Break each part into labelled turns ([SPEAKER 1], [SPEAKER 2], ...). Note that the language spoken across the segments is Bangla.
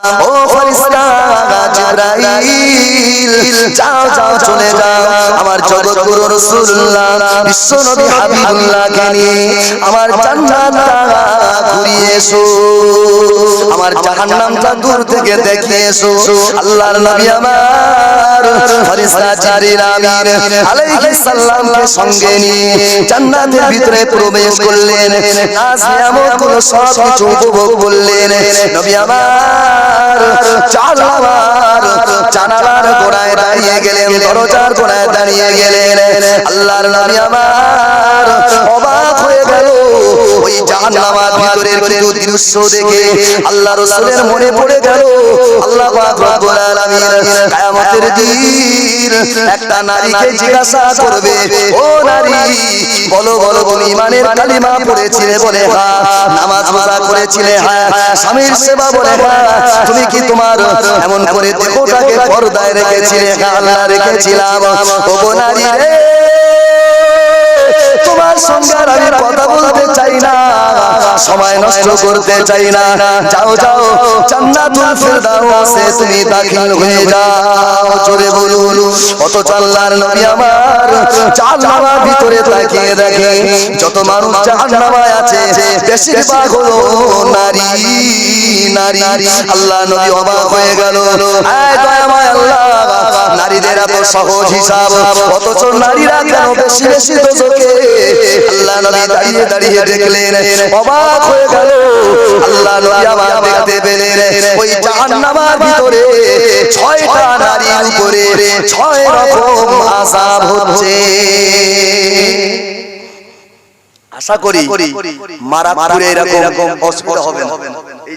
[SPEAKER 1] ও যাও যাও, চলে যাও। আমার জগৎ গুরু রাসূলুল্লাহ, বিশ্ব নবী আমার জান্নাতটা ঘুরিয়ে এসো। আমার দূর থেকে দেখে এসো। আল্লাহর নবী আমার সঙ্গে নিয়ে জান্নাতের ভিতরে প্রবেশ করলেন। সব কিছু উপভোগ করলেন। নবী আমার জানালার জানালার গোড়ায় দাঁড়িয়ে গেলেন দরজার গোড়ায় দাঁড়িয়ে গেলেন। আল্লাহর নবী আমার ওই জাহান্নামার ভিতরের দৃশ্য দেখে আল্লাহ রাসূলের মনে পড়ে গেল, আল্লাহ পাক রব্বুল আলামিন কিয়ামতের দিন একটা নারীকে জিজ্ঞাসা করবে, ও নারী, বলো বলো ইমানের কালিমা পড়েছিলে বলে হ্যাঁ নামাজ করেছিলে হ্যাঁ স্বামীর সেবা বলে হ্যাঁ তুমি কি তোমার এমন করে দেহটাকে পর্দায় রেখেছিলে হ্যাঁ আল্লাহ রেখেছিলাম? ও নারী রে সময় নষ্ট করতে চাই না। যাও যাও। তুমি দাখিল হয়ে যাও। জোরে বলুন কত চাল্লার নবী আমার জাহান্নামের ভিতরে তাকিয়ে দেখে যত মানুষ জাহান্নামায় আছে, বেশিরভাগ হলো নারী নারী। আল্লাহ নবী অবাক হয়ে গেল। আল্লাহ। এত সহজ হিসাব অথচ নারীরা কেন বেশি বেশি দোজকে আল্লাহ নবী দাঁড়িয়ে দাঁড়িয়ে দেখলেন অবাক হয়ে গেল। আল্লাহ নবী আবার দেখতে পেলেন ওই জাহান্নামার ভিতরে ছয়টা নারীর উপরে ছয় রকম আযাব হচ্ছে। আশা করি মারাপুরে এরকম অসুবিধা হবে না।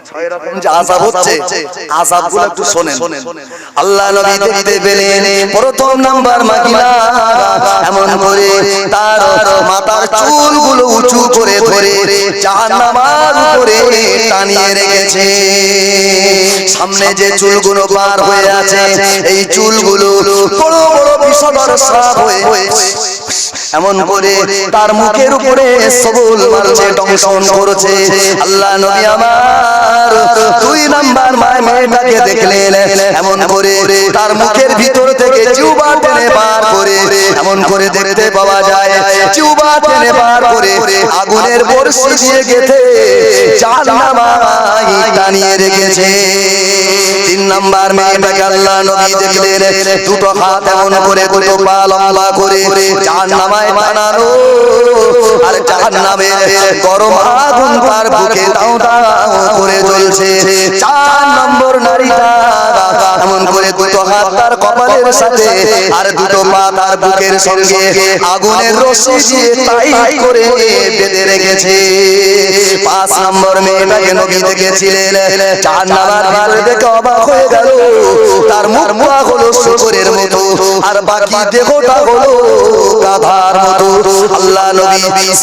[SPEAKER 1] ছয় রকম যে আযাব হচ্ছে আযাবগুলো একটু শোনেন। আল্লাহ নবী দেখতে পেলেন প্রথম নাম্বার মহিলা এমন করে তার মাথার চুলগুলো উঁচু করে ধরে জাহান্নামার উপরে টানিয়ে রেখেছে। সামনে যে চুলগুলো পার হয়ে আছে এই চুলগুলো বড় বড় বিষধর সাপ হয়ে এমন করে তার মুখের উপরে সবুল মারছে দংশন করেছে। আল্লাহ নবী আমার দুই নাম্বার মায় মেয়েটাকে দেখলেন। এমন করে তার মুখের ভিতর থেকে চিউবা টেনে বার করে এমন করে দেখতে পাওয়া যায়। চিউবা টেনে বার করে আগুনের বর্ষি দিয়ে গেথে জাহান্নামায় টানিয়ে রেখেছে। নাম্বার মেয়েটাকে আল্লাহ নবী দেখলেন দুটো হাত এমন করে, দুটো পা লম্বা করে, জাহান্নামায় বানানো জাহান্নামে গরম আগুন তার বুকে দাও দাও করে জ্বলছে। চার নম্বর নারীটা এমন করে দুটো হাত তার কপালের সাথে আর দুটো পা তার বুকের সঙ্গে আগুনের রশি দিয়ে টাইট করে বেঁধে রেখেছে। পাঁচ নম্বর মেয়েটাকে নবী দেখেছিলেন। চার নাম্বার ভিতরে দেখে অবাক হয়ে গেল। তার মুখ মুখ হলো শুকরের মতো, আর বাকি দেহটা হলো গাধার মতো। আল্লাহ নবী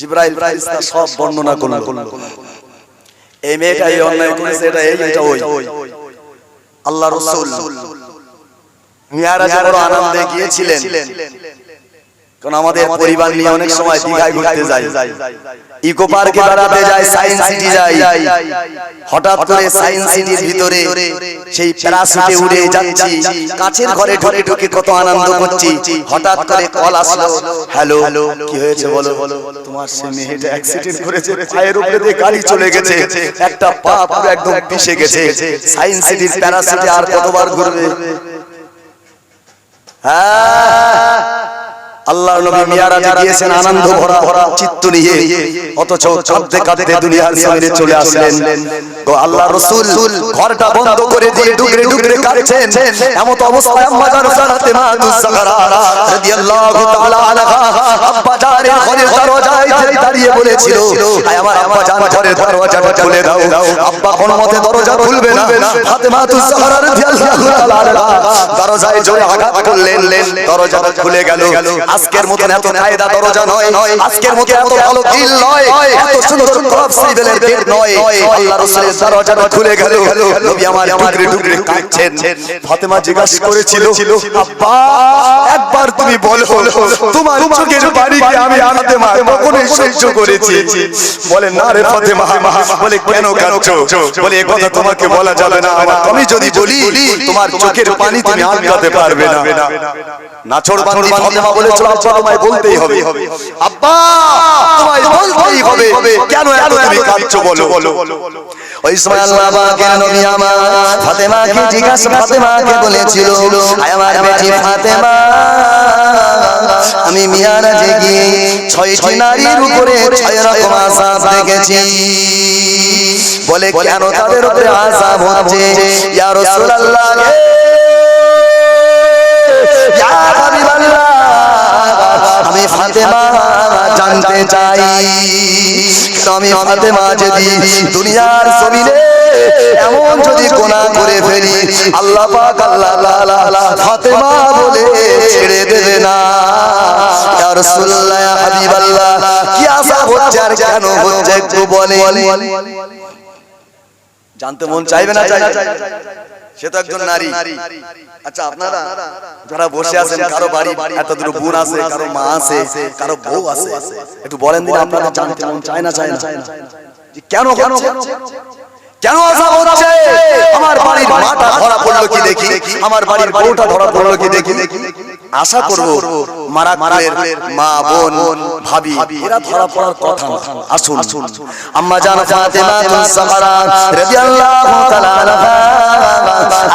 [SPEAKER 1] জিব্রাইল ফেরেশতা সব বর্ণনা করল। এই মেয়েটা এই অন্যায় করেছে এটা এই এটা ওই। আল্লাহ রাসূল মিয়ারাজে বড় আনন্দে গিয়েছিলেন। কারণ আমাদের পরিবার নিয়ে অনেক সময় দীঘায় ঘুরতে যাই। ইকো পার্কে বেড়াতে যায় সায়েন্স সিটি যাই। হঠাৎ করে সায়েন্স সিটির ভিতরে সেই প্যারাসুটে উড়ে যাচ্ছি। কাছের ঘরে ঢুকে ঢুকে কত আনন্দ করছি। হঠাৎ করে কল আসলো। হ্যালো কি হয়েছে বলো? তোমার সে মেয়েটা অ্যাক্সিডেন্ট করেছে। পায়ের উপরে দিয়ে গাড়ি চলে গেছে। একটা পা পুরো একদম পিষে গেছে। সায়েন্স সিটির প্যারাসুটে আর কতবার ঘুরবে? হ্যাঁ আল্লাহ নবী মিয়ারাজে গিয়েছেন আনন্দ ভরা ভরা চিত্ত নিয়ে। অথচ কাঁদতে কাঁদতে দুনিয়ার সামনে চলে আসলেন। তো আল্লাহ রসুল ঘরটা বন্ধ করে দিয়ে ডুকরে ডুকরে কাঁদছেন। এমন অবস্থায় আম্মা জান সারাতে মা রাদিয়াল্লাহু তাআলা আনহা। আব্বা জানের ঘরের দরজায় দাঁড়িয়ে বলেছিল আয় আমার আব্বা জান ঘরের দরজাটা খুলে দাও। আব্বা কোন মতে দরজা খুলবে না। ফাতেমা তুসাগারা রাদিয়াল্লাহু তাআলা আনহা। দরজায় জোরে আঘাত করলেন দরজাটা খুলে গেল। আজকের মতন এত কায়দা দরজা নয়, আজকের মতো এত ভালো দিল নয়, এত সুন্দর তোমার আমি আনাতে তোমাকে বলা যাবে না আমি যদি বলি, তোমার চোখের পানি তুমি আটকাতে পারবে না। নাছড় বান্দি ফাতেমা বলেছিল আব্বা তোমায় বলতেই হবে। আব্বা তোমায় বলতেই হবে। কেন এত তুমি কাঁদছো বলো? ওই সময় আল্লাহ পাকের নবী আমার ফাতেমাকে জিজ্ঞাসা ফাতেমাকে বলেছিল। আমার বেটি ফাতেমা। আমি মিয়ারাজে গিয়ে ছয়টি নারীর উপরে ছয় রকম আযাব দেখেছি। বলে কেন তাদের উপরে আযাব হচ্ছে? ইয়া রাসূলুল্লাহ। ইয়া হাবিবাল্লাহ আমি ফাতেমা জানতে চাই আমি ফাতেমা যদি দুনিয়ার জমিনে এমন যদি গোনা করে ফেলি আল্লাহ পাক আল্লাহ লালা ফাতেমা বলে ছেড়ে দেবে না ইয়া রাসূলুল্লাহ ইয়া হাবিবাল্লাহ কি আশা হচ্ছে আর কেন হচ্ছে একটু বলে জানতে মন চাইবে না চাই সে তো একজন নারী। আচ্ছা আপনারা যারা বসে আছেন কারও বাড়ি এত বোন আছে কারও মা আছে কারও বউ আছে। একটু বলেন দিন আপনারা জানতে মন চায় না চায় না যে কেন কেন কেন আজাব হচ্ছে? আমার বাড়ির মাটা ধরা পড়ল কি দেখি? আমার বাড়ির বউটা ধরা পড়ল কি দেখি? আশা করব মারা মারায়ের মা বোন ভাবি এরা ধরা পড়ার কথা। না আসুন। আম্মা জান ফাতেমা তুসাহারা রাদিয়াল্লাহু তাআলা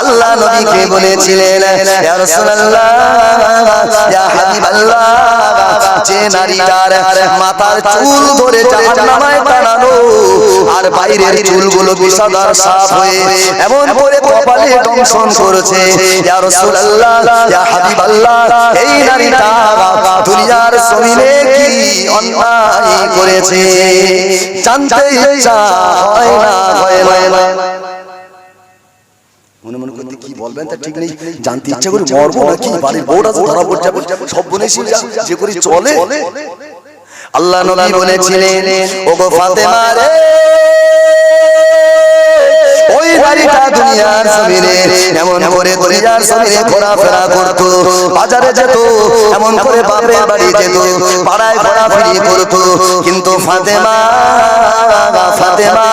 [SPEAKER 1] আল্লাহ নবীকে বলেছিলেন ইয়া রাসূলুল্লাহ ইয়া হাবিবাল্লাহ যে নারীটার মাথার চুল ধরে জাহান্নামে টানানো আর বাইরের চুলগুলো বিষাদার সাফ হয়ে এমন করে কপালে দংশন করেছে। ইয়া রাসূলুল্লাহ, ইয়া হাবিবাল্লাহ, এই নারীটা দুনিয়ার জমিনে কি অন্যায় করেছে? জানতে ইচ্ছা হয় না হয় না মনে মনে করতে কি বলবেন? তা ঠিক নেই। জানতে ইচ্ছা করে মরবো নাকি? বাড়ির বউটা ধরা পড়ছে, সব বনে যে করে চলে আল্লাহ নবী বলেছিলেন ওগো ফাতেমা রে ওই দুনিয়ার জমিনে এমন করে দুনিয়ার জমিনে ঘোরাফেরা করত বাজারে যেত এমন করে বাপের বাড়ি যেত পাড়ায় ঘোরাফেরি করত কিন্তু ফাতেমা ফাতেমা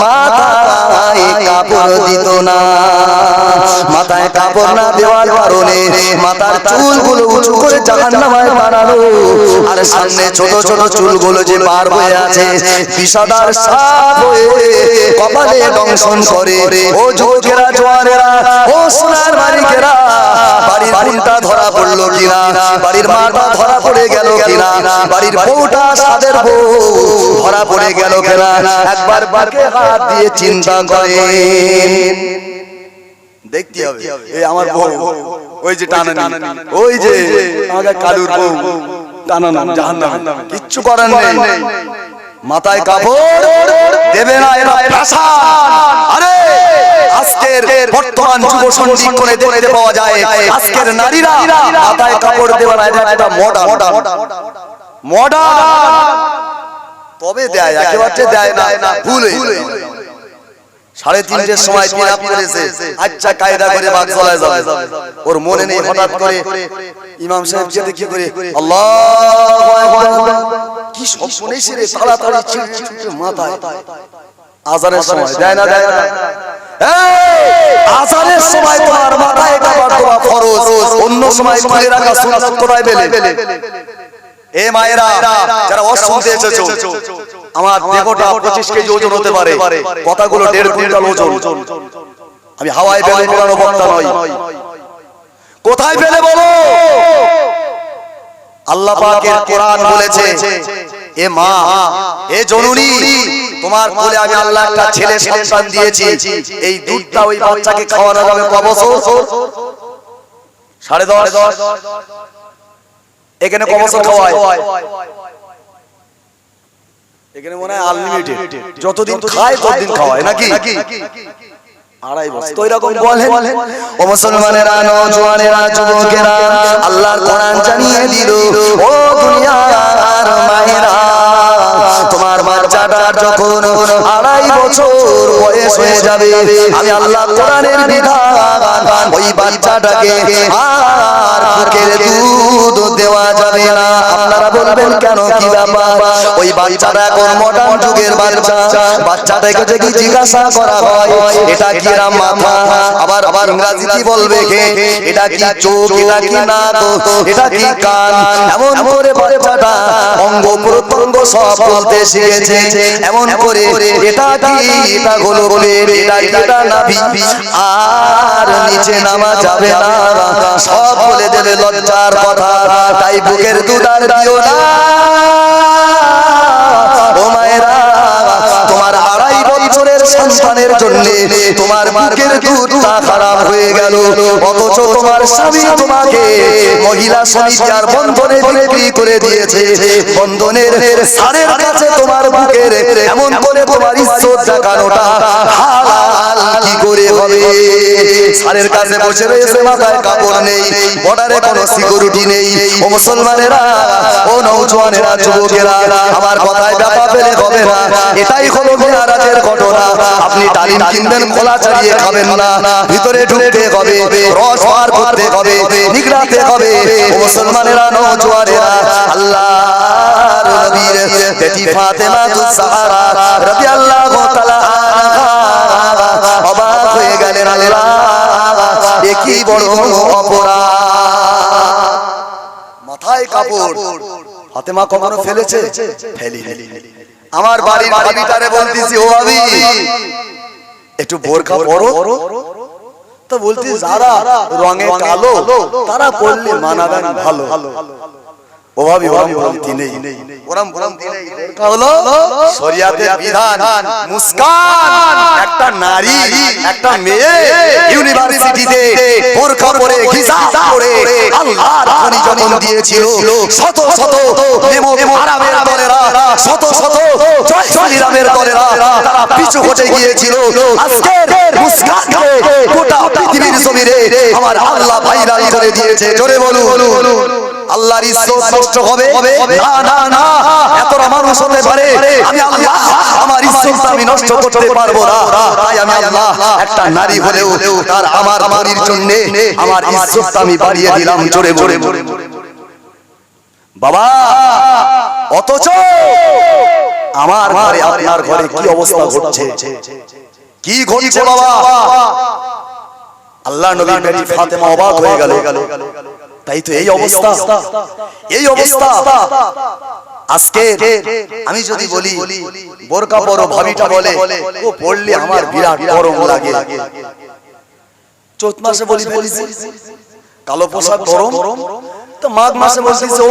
[SPEAKER 1] মাথায় কাপড় দিত না। মাথায় কাপড় না দেওয়ার কারণে মাথার চুলগুলো উঁচু করে জাহান্নামায় বানানো আর সামনে ছোট ছোট চুলগুলো যে বার হয়ে আছে, বিষাদার সাপ হয়ে কপালে দংশন করে। ও যুবকেরা জোয়ানেরা, ও সোনার মালিকেরা, বাড়ির বাড়িটা ধরা পড়ল কিনা? বাড়ির মাটা ধরা পড়ে গেল কিনা? বাড়ির বউটা সাদের বউ ধরা পড়ে গেল কিনা? একবার বাকে হাত দিয়ে চিন্তা করেন। দেখতে হবে। এই আমার বউ ওই যে টানানি। ওই যে আমাদের কালুর বউ। টানানো জাহান্নামে। কিচ্ছু করার নেই। মাথায় কাপড় দেবে না এরা আরে আজকের বর্তমান যুব দেখতে পাওয়া যায়। আজকের নারীরা মাথায় কাপড় দেওয়া না এটা একটা মডা মডা তবে দেয় একেবারে দেয় না। ভুল। সাড়ে তিনটের সময় তিন আপ করেছে আচ্ছা কায়দা করে বাদ চলায় যাবে। ওর মনে নেই হঠাৎ করে ইমাম সাহেব যেতে কি করে আল্লাহ কি সব শুনেছি রে তাড়াতাড়ি মাথায়। আজানের সময় দেয় না দেয় না আজানের সময় তোমার মাথায় কাপড় দেওয়া ফরজ অন্য সময় খুলে রাখা সুন্নাত কোথায় পেলে এ মায়েরা যারা অশুনতে এসেছ আমার দেহটা পঁচিশ কেজি ওজন হতে পারে। কথাগুলো দেড় কুইন্টাল ওজন। আমি হাওয়ায় বেলুন উড়ানো বক্তা নয়। কোথায় পেলে বলো? আল্লাহ পাকের কোরআন বলেছে এ মা এ জননী তোমার কোলে আমি আল্লাহ একটা ছেলে সন্তান দিয়েছি। এই দুধটা ওই বাচ্চাকে খাওয়ানো যাবে ক বছর সাড়ে দশ। এখানে ক বছর খাওয়ায়। এখানে মনে হয় আনলিমিটেড যতদিন খায় ততদিন খাওয়ায় নাকি? আড়াই বছর তো এরকম বলেন ও মুসলমানেরা নওজোয়ানেরা যুবকেরা আল্লাহর কোরআন জানিয়ে দিল ও দুনিয়ার মায়েরা তোমার বাচ্চাটার যখন আড়াই বছর বয়স হয়ে যাবে আমি আল্লাহ কোরআনের বিধান ওই বাচ্চাটাকে আর বুকের দুধ দেওয়া যাবে না। আপনারা বলবেন কেন কি ব্যাপার? ওই বাচ্চাটা এখন মডার্ন যুগের বাচ্চা। বাচ্চাটাকে যদি জিজ্ঞাসা করা হয় এটা কি এরা মাথা আবার আবার ইংরাজি কি বলবে কে এটা কি চোখ এটা কি নাক এটা কি কান? এমন করে বাচ্চাটা অঙ্গ প্রত্যঙ্গ সব বলতে শিখেছে। এমন করে এটা কি? এটা হলো বলে এটা এটা নাভি? আর নিচে নামা যাবে না। সব বলে দেবে লজ্জার কথা। তাই বুকের দুধার দিও না ও মায়েরা, তোমার আড়াই বছরের সন্তানের জন্য তোমার বুকের দুধটা খারাপ হয়ে গেল। অথচ তোমার স্বামী তোমাকে মহিলা সমিতি আর বন্ধনে বিক্রি করে দিয়েছে। বন্ধনের সারের কাছে তোমার বুকের এমন করে তোমার ইজ্জত দেখানোটা কি করে হবে। সারের কাছে বসে রয়েছে, মাথায় কাপড় নেই, বর্ডারে কোনো সিকিউরিটি নেই। ও মুসলমানেরা, ও নৌজওয়ানেরা যুবকেরা, আমার কথায় ব্যাপা পেলে হবে না। এটাই হলো মেয়ারাজের ঘটনা। আপনি ডালিম কিনবেন, খোলা চালিয়ে খাবেন না। ভিতরে ঢুকতে হবে, রস পার করতে হবে, নিগড়াতে হবে। ও মুসলমানেরা নৌজওয়ানেরা আল্লাহ নবীর বেটি ফাতেমা তুজ সাহারা, রাদিয়াল্লাহু তাআলা গেলেন আল্লাহ বড় অপরাধ? মাথায় কাপড় ফাতেমা কখনো ফেলেছে? ফেলি আমার বাড়ির ভাবিটারে বলতেছি, ও ভাবি, একটু বোরখা পরো। তো বলতি যারা রঙে কালো, তারা করলে মানাবেন ভালো। ও ভাবি ওরম বলতি নেই। ওরম বলতি নেই। বোরখা হলো শরিয়াতের বিধান। মুস্কান। একটা নারী একটা মেয়ে ইউনিভার্সিটিতে বোরখা পরে হিজাব পরে আল্লাহর খনি যখন দিয়েছিল শত শত মেমো আরামের দলেরা শত শত জয় শ্রীরামের দলেরা তারা পিছু হটে গিয়েছিল। আজকে মুস্কানকে গোটা পৃথিবীর জমিনে আমার আল্লাহ ভাইরাল করে দিয়েছে। জোরে বলুন। আল্লাহর ইজ্জত নষ্ট হবে? না না না। এতটা মানুষ হতে পারে। আমি আল্লাহ, আমার ইজ্জত আমি নষ্ট করতে পারব না। তাই আমি আল্লাহ একটা নারী হলেও তার আমার বাড়ির জন্য আমার ইজ্জত আমি বাড়িয়ে দিলাম, জোরে জোরে বাবা, অথচ আমার ঘরে, আপনার ঘরে কি অবস্থা ঘটছে? কি ঘটছে বাবা? আল্লাহ বেটি ফাতেমা অবাক হয়ে গেল। তাই তো এই অবস্থা। এই অবস্থা। আজকে আমি যদি বলি, বোরকা পরো ভাবিটা বলে, ও পড়লে আমার বিরাট গরম লাগে। চৈত মাসে বলি ফেলিছি, কালো পোশাক গরম, তো মাঘ মাসে বলছিস ও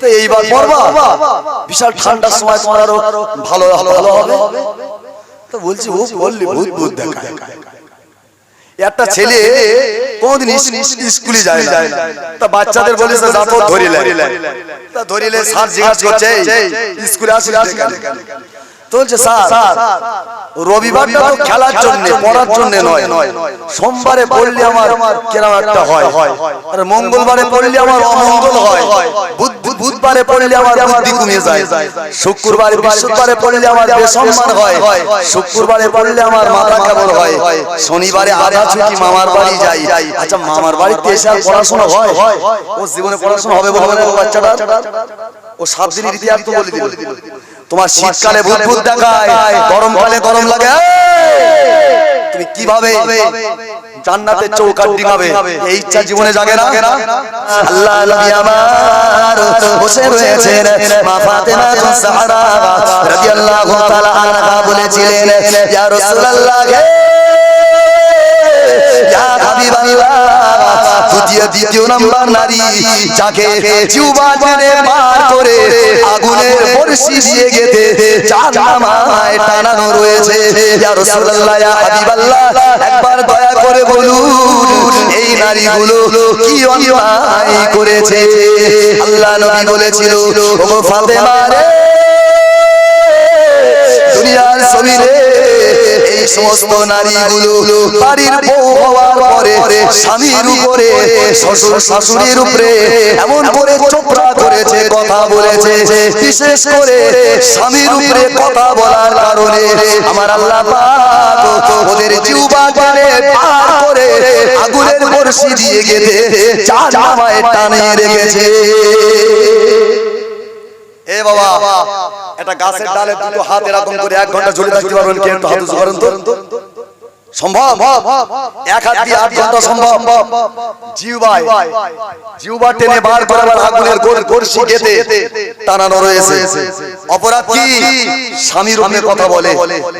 [SPEAKER 1] তো এইবার পড়বা বিশাল ঠান্ডার সময় তোমার আরও ভালো ভালো হবে। তো বলছি, ও বললি ভূত ভূত দেখায়। একটা ছেলে কোনদিন স্কুলে যায় না। তা বাচ্চাদের বলে যা তো ধরিলে তা ধরিলে স্যার জিজ্ঞাসা করছে স্কুলে আসিস তো স্যার। রবিবারটা তো খেলার জন্য পড়ার জন্য নয়। সোমবারে পড়লে আমার কেরাম একটা হয়। আর মঙ্গলবারে পড়লে আমার অমঙ্গল হয়। বুধ- বুধ- বুধবারে পড়লে আমার বুদ্ধি কমে যায় শুক্রবারে বৃহস্পতিবারে পড়লে আমার বেসম্মান হয়। শুক্রবারে পড়লে আমার মাথা কেমন হয়। শনিবারে আধা ছুটি মামার বাড়ি যাই আচ্ছা মামার বাড়িতে এসে আর পড়াশোনা হয়? ও জীবনে পড়াশোনা হবে বলে বাচ্চাটা ও সাত ইতিহাস তো বলে দিল। তোমার শীতকালে ভূত দেখায় গরমকালে গরম লাগে তুমি কীভাবে জান্নাতের চৌকাট ডিঙাবে এই ইচ্ছা জীবনে জাগে না? আল্লাহ নবী আমার বসে রয়েছেন। মা ফাতেমা জাহরা রাদিয়াল্লাহু তাআলা আনহা বলেছিলেন ইয়া রাসূলুল্লাহ হে! ইয়া হাবিবাল্লাহ দ্বিতীয় দ্বিতীয় নাম্বার নারী, যাকে জিউবা পার করে আগুনের বর্ষি দিয়ে গেতে জাহান্নামায় টানানো রয়েছে। ইয়া রাসূলুল্লাহ, ইয়া হাবিবাল্লাহ, একবার দয়া করে বলুন, এই নারীগুলো কি অন্যায় করেছে? আল্লাহ নবী বলেছিল ও ফাতেমা রে, দুনিয়ার এই সমস্ত নারীগুলো বাড়ির বউ হওয়ার পরে, স্বামীর উপরে, শ্বশুর শাশুড়ির উপরে এমন করে চোপড়া করেছে কথা বলেছে, বিশেষ করে স্বামীর উপরে কথা বলার কারণে আমার আল্লাহ ওদের জিউবা টেনে পার করে আগুনের বর্ষি দিয়ে গেতে চার নামায় টানিয়ে রেখেছে। এ বাবা একটা গাছের ডালে দুটো হাত এরকম করে এক ঘণ্টা ঝুলে থাকতে পারবেন কে একটু হাত করেন তো। সম্ভব? এক হাত দিয়ে আট ঘণ্টা সম্ভব? জিউবাই জিউবা টেনে বার করে আগুনের গোল গড়শি গেতে টানানো রয়েছে অপরাধ কি? স্বামীর উপরে কথা বলে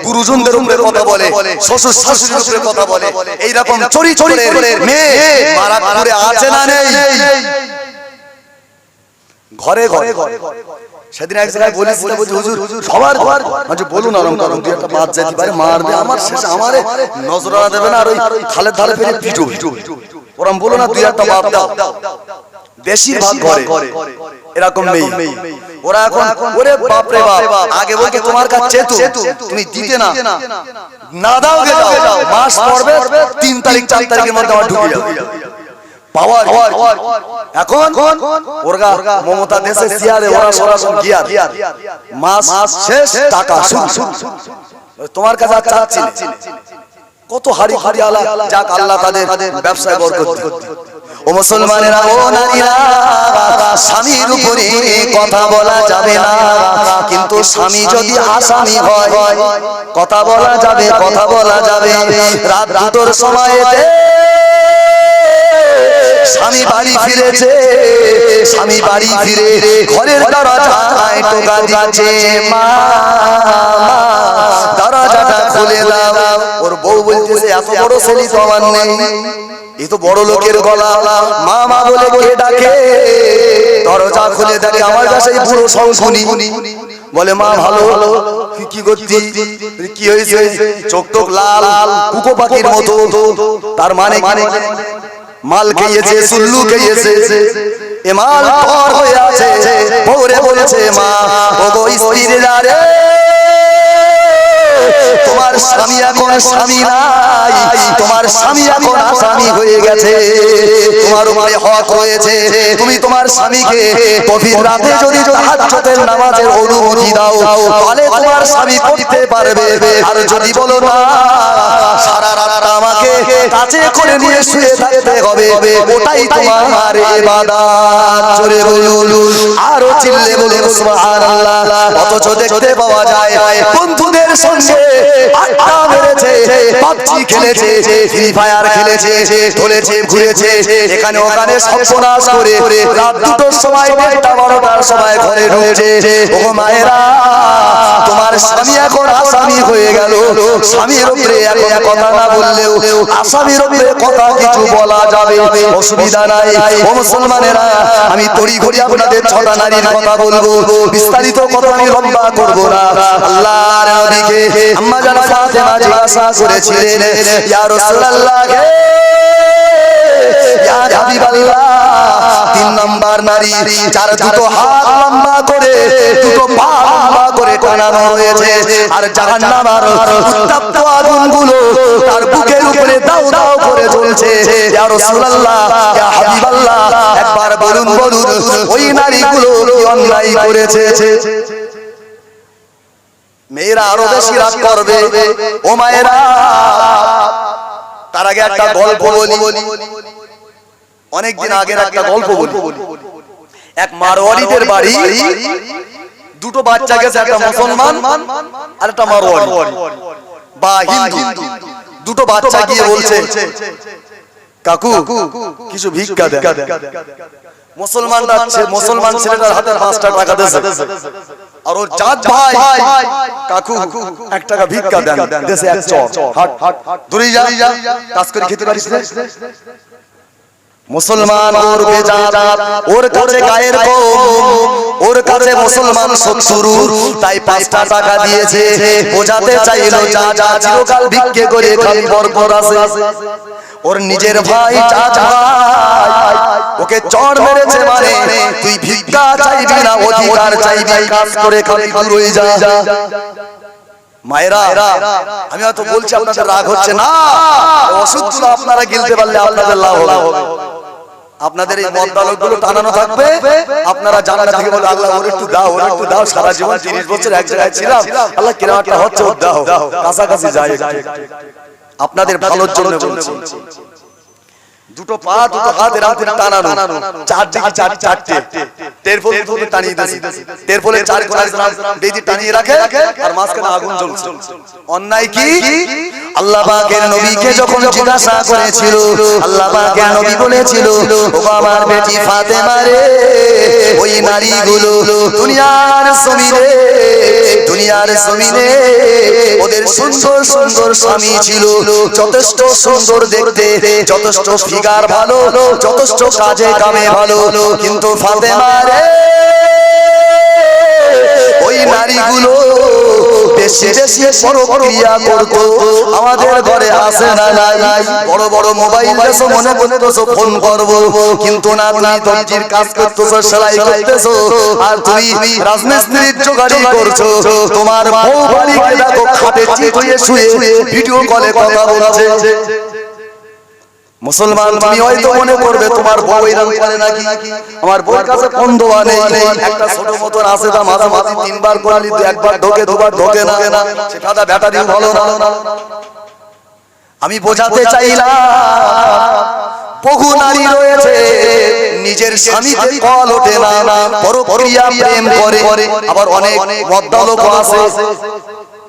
[SPEAKER 1] গুরুজনদের উপরে কথা বলে শ্বশুর শাশুড়ির উপরে কথা বলে। এইরকম চড়ি চড়ি মেয়ে মারা করে আছে না নেই? ঘরে ঘরে সেদিন এক জায়গায় বলছি হুজুর সবার ঘর আজ বলুন আরম করুন দুই একটা বাদ যেতে পারে মারবে আমার শেষে আমারে নজরানা দেবে না আর ওই খালের ধারে ফেলে পিটু ওরম বলো না দুই একটা বাদ দাও বেশিরভাগ ঘরে এরকম নেই ওরা এখন ওরে বাপ রে বাপ আগে বলতে তোমার কাছে চেতু তুমি দিতে না না দাও মাস পড়বে তিন তারিখ চার তারিখের মধ্যে আমার ঢুকে যাবে পাওয়ার এখন ওরগা মমতা দেশে সিয়ারে ওরা সরাসরি গিয়ার। মাস শেষ টাকা শুরু। তোমার কাছে আর চাচ্ছি কত হাড়ি হাড়ি আলা যাক আল্লাহ তাদের ব্যবসায় বরকত। ও মুসলমানেরা ও নারীরা স্বামীর উপরে কথা বলা যাবে না। কিন্তু স্বামী যদি আসামি হয় কথা বলা যাবে কথা বলা যাবে। রাত দুটোর সময়তে স্বামী বাড়ি ফিরেছে স্বামী বাড়ি ফিরে ঘরের দরজায় টোকা দিচ্ছে মা। দরজাটা খুলে দাও। ওর বউ বলতেছে এত বড় ছেলে তো আমার নেই। এই তো বড় লোকের গলা। মা মা বলে কে ডাকে? দরজা খুলে দেখে আমার কাছে বুড়ো শঙ্খনি বলে মা ভালো? কি- কি করতি কি হয়েছে? চোখ টোক লাল কুকো পাখির মতো। তার মানে মানে মাল খেয়েছে সুল্লু খেয়েছে। এ মাল পর হয়ে আছে পরে বলেছে মা ও গো স্ত্রীরা রে তোমার স্বামী এখন স্বামী নাই। তোমার স্বামী এখন আসামি হয়ে গেছে। তোমার উপরে হক হয়েছে তুমি তোমার স্বামীকে গভীর রাতে যদি তাহাজ্জুদের নামাজের অনুমতি দাও তাহলে তোমার স্বামী করতে পারবে। আর যদি বলো না সারা রাত আমাকে কাছে করে নিয়ে শুয়ে থাকতে হবে। ওটাই তোমার ইবাদত। জোরে বলুন। আরও চিল্লে বলুন সুবহানাল্লাহ। অথচ দেখতে পাওয়া যায় বন্ধুদের সঙ্গে আড্ডা মেরেছে, পাবজি খেলেছে ফ্রি ফায়ার খেলেছে চলেছে ঘুরেছে, এখানে ওখানে সর্বনাশ করে, রাত দুটোর সময় দেড়টা বারোটার সময় ঘরে ঢুকছে। ও মায়েরা, তোমার স্বামী এখন আসামি হয়ে গেল। স্বামীর উপরে কথা না বললেও আসামির উপরে কথা কিছু বলা যাবে, অসুবিধা নাই। ও মুসলমানেরা, আমি তড়ি ঘড়ি আপনাদের ছটা নারীর কথা বলব। বিস্তারিত কথা আমি লম্বা করব না। আল্লাহর আম্মা জানা ফাতেমা জিজ্ঞাসা করেছিলেন ইয়া রাসূলুল্লাহ ইয়া হাবিবাল্লাহ তিন নাম্বার নারী যার দুটো হাত লম্বা করে দুটো পা লম্বা করে টানানো হয়েছে। আর জাহান্নামার উত্তপ্ত আগুনগুলো তার বুকের উপরে দাও দাও করে জ্বলছে। ইয়া রাসূলুল্লাহ ইয়া হাবিবাল্লাহ একবার বলুন বলুন ওই নারীগুলো কি অন্যায় করেছে? মেয়েরা আরও বেশি রাগ করবে। ও মায়েরা তার আগে একটা গল্প বলি। অনেকদিন আগের একটা গল্প বলি। এক মারোয়ারিদের বাড়ি দুটো বাচ্চা গেছে একটা মুসলমান আর একটা মারোয়ারি বা হিন্দু। দুটো বাচ্চা গিয়ে বলছে কাকু কিছু ভিক্ষা দেন। মুসলমানরা মুসলমান ছেলেটার হাতে পাঁচটা টাকা দিয়েছে আর ওর জাত ভাই কাকু এক টাকা ভিক্ষা দেন। দেশে এক চর হাট দূরে যা কাজ করে খেতে পারিস মুসলমান ওর বেজাত, ওর কাছে গায়ের কম, ওর কাছে মুসলমান শত্রু তাই পাঁচটা টাকা দিয়েছে, বোঝাতে চাইলো যা যা চিরকাল ভিক্ষে করে খালি বরকত আছে। ওর নিজের ভাই চাচা ভাই, ওকে চড় মেরেছে মানে তুই ভিক্ষা চাইবি না, অধিকার চাইবি, কাজ করে খালি দূর হয়ে যা। মায়েরা আমি হয়তো বলছি আপনাদের রাগ হচ্ছে না। ওষুধগুলো আপনারা গিলতে পারলে আপনাদের লাভ হবে। আপনাদের এই টানানো থাকবে। আপনারা জানা থেকে বলে আল্লাহ ওর একটু দাও ওর একটু দাও সারা জীবন তিরিশ বছর এক জায়গায় ছিলাম। আল্লাহ হচ্ছে দাও। কাছাকাছি যাই। আপনাদের ভালোর জন্য বলছি। দুটো পা দুটো হাত এরকম করে টানানো। চার দিকে চার চারটে তের ফলে দুটো টানিয়ে দিয়েছি। তের ফলে চার কোনায় বেদি টানিয়ে রাখে আর মাঝখানে আগুন জ্বলছে। অন্যায় কি? আল্লাহ পাকের নবীকে যখন জিজ্ঞাসা করেছিল আল্লাহ পাকের নবী বলেছিল ও আমার বেটি ফাতেমা রে ওই নারীগুলো দুনিয়ার জমিনে দুনিয়ার জমিনে ওদের সুন্দর সুন্দর স্বামী ছিল। যথেষ্ট সুন্দর দেখতে, যথেষ্ট ফিগার ভালো, যথেষ্ট কাজে কামে ভালো। কিন্তু ফাতেমা ওই নারীগুলো বেশি বেশি প্রক্রিয়া করতো। আমাদের ঘরে আসে না নাই। বড় বড় মোবাইল দেশো মনে করতেছো ফোন করব। কিন্তু না তুমি দর্জির কাজ করতেছো সেলাই করতেছো। আর তুমি রাজমিস্ত্রির জোগাড়ি করছ। তোমার বউ বাড়িতে দেখো খাটে চিত শুয়ে ভিডিও কলে কথা বলছে। মুসলমান, তুমি হয়তো মনে করবে তোমার বউ এরকম করে নাকি? আমার বউর কাছে ফোন দেওয়া নেই। একটা ছোট মতন আছে তা মাঝে মাঝে তিনবার করলি তুই একবার ঢোকে, দুবার ঢোকে না। সেটা ব্যাটারি ভালো না। আমি বোঝাতে চাইলাম, বহু নারী রয়েছে, নিজের স্বামীতে কল ওঠে না, পরক্রিয়া প্রেম করে। আবার অনেক মদ্দালোক আছে।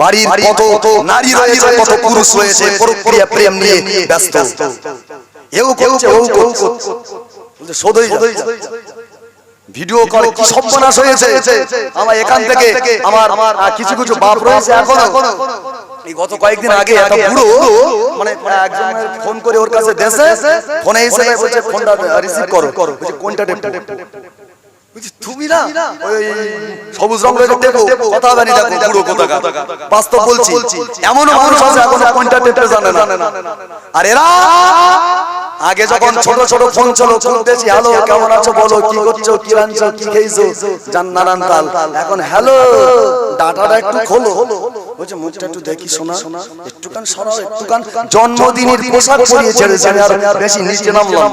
[SPEAKER 1] বাড়ির কত নারী রয়েছে কত পুরুষ রয়েছে প্রক্রিয়া প্রেম নিয়ে ব্যস্ত। এও করছে ও করছে। ভিডিও করে কি সর্বনাশ হয়েছে? আমার এখান থেকে আমার কিছু কিছু বাপ রয়েছে এখনও। এই গত কয়েকদিন আগে একটা বুড়ো মানে একজন ফোন করে ওর কাছে দেশে ফোনে এসে বলছে ফোনটা রিসিভ করো। কোনটা তুমি না ওই সবুজ রঙের দেখো কথা জানি দেখো বুড়ো কথা বাস্তব বলছি। এমনও মানুষ আছে এখনও কোনটা টেপতে জানে না। আর এরা? আগে যখন ছোট ছোট ফোন চলো হ্যালো কেমন আছো বলো কি করছ কি কি খেয়েছো? জান নানান তাল এখন হ্যালো ডাটাটা একটু খোলো। বলছে মুখটা একটু দেখি শোনা একটুখান সরাও একটুখান জন্মদিনের পোশাক পরিয়ে ছেড়েছে আর বেশি নিচে নামলাম।